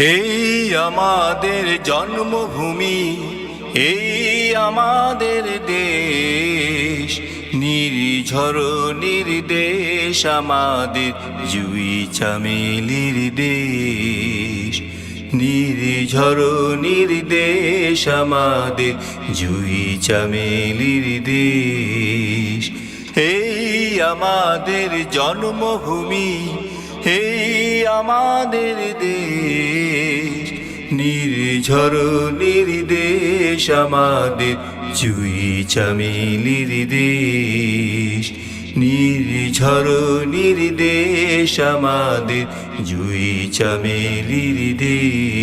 এই আমাদের জন্মভূমি, এই আমাদের দেশ। নির্ঝর নির্দেশ আমাদের জুই চামেলির দেশ। নির্ঝর নির্দেশ আমাদের জুই চামেলির দেশ। এই আমাদের জন্মভূমি এই আমাদের দেশ, নির্ঝর নির্দেশ আমাদের, চুই চামি দেশ। নির্ঝর নির্দেশ আমাদের, জুই চামেলির দেশ।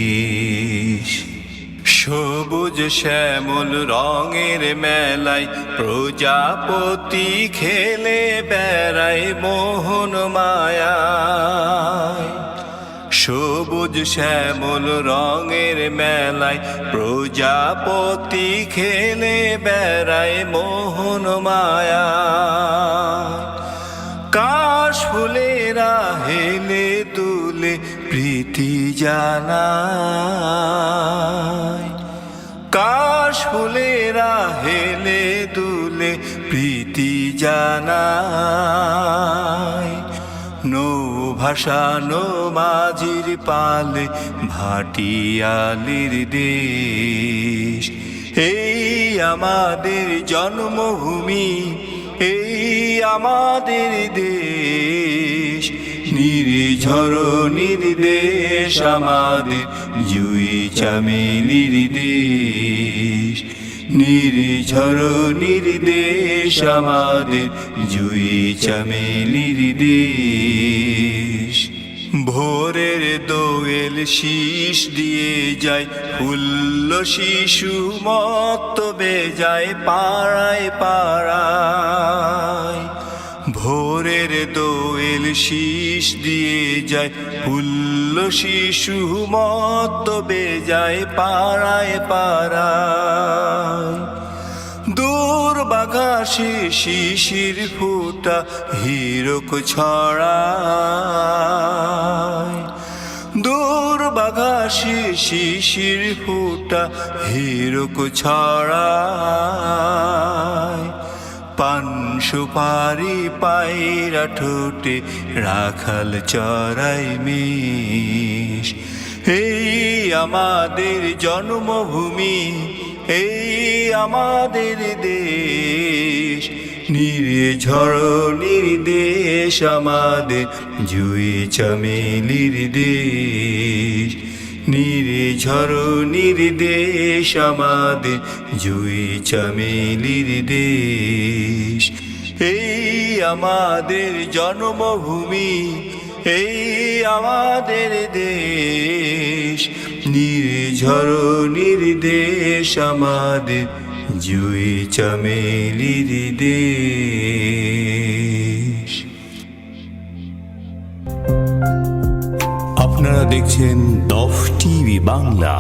সবুজ শ্যামল রঙের মেলায় প্রজাপতি খেলে বেড়ায় মোহন মায়া সবুজ শ্যামল রঙের মেলায় প্রজাপতি খেলে বেড়ায় মোহন মায়া কাশ ফুলেরা হেলে তুলে প্রীতি জানায়। কাশ ফুলেরা হেলে দুলে প্রীতি জানায়। নো ভাষা, নো মাঝির পালে ভাটিয়ালির দেশ। এই আমাদের জন্মভূমি, এই আমাদের দেশ। নির্ঝর নির্দেশ আমাদের, জুই চামেলির দেশ নির্ঝর নির্দেশ আমাদের, জুই চামেলির দেশ ভোরের দোয়েল শীষ দিয়ে যায়, ফুল্ল শিশু মত্ত বেজায়, পাড়ায় পাড়ায়। ভোরের দোয়েল শীষ দিয়ে যায়, ফুল্ল শিশু মত্ত বেজায়, পাড়ায় পাড়ায়। দূর বাঘাসে শিশির ফুটা, হিরক ছড়ায়। দূর বাঘাসে শিশির ফুটা, হিরক ছড়ায়। পান সুপারি পায়রা ঠোঁটে রাখাল চড়াই মিশ। এই আমাদের জন্মভূমি, এই আমাদের দেশ। নির্ঝর নির্দেশ আমাদের, জুই চামেলির দেশ। নির্ঝর নির্দেশ আমাদের, জুই চামেলির দেশ এই আমাদের জন্মভূমি, এই আমাদের দেশ। নির্ঝর নির্দেশ আমাদের, জুই চামেলির দেশ দেখছেন দফ টিভি বাংলা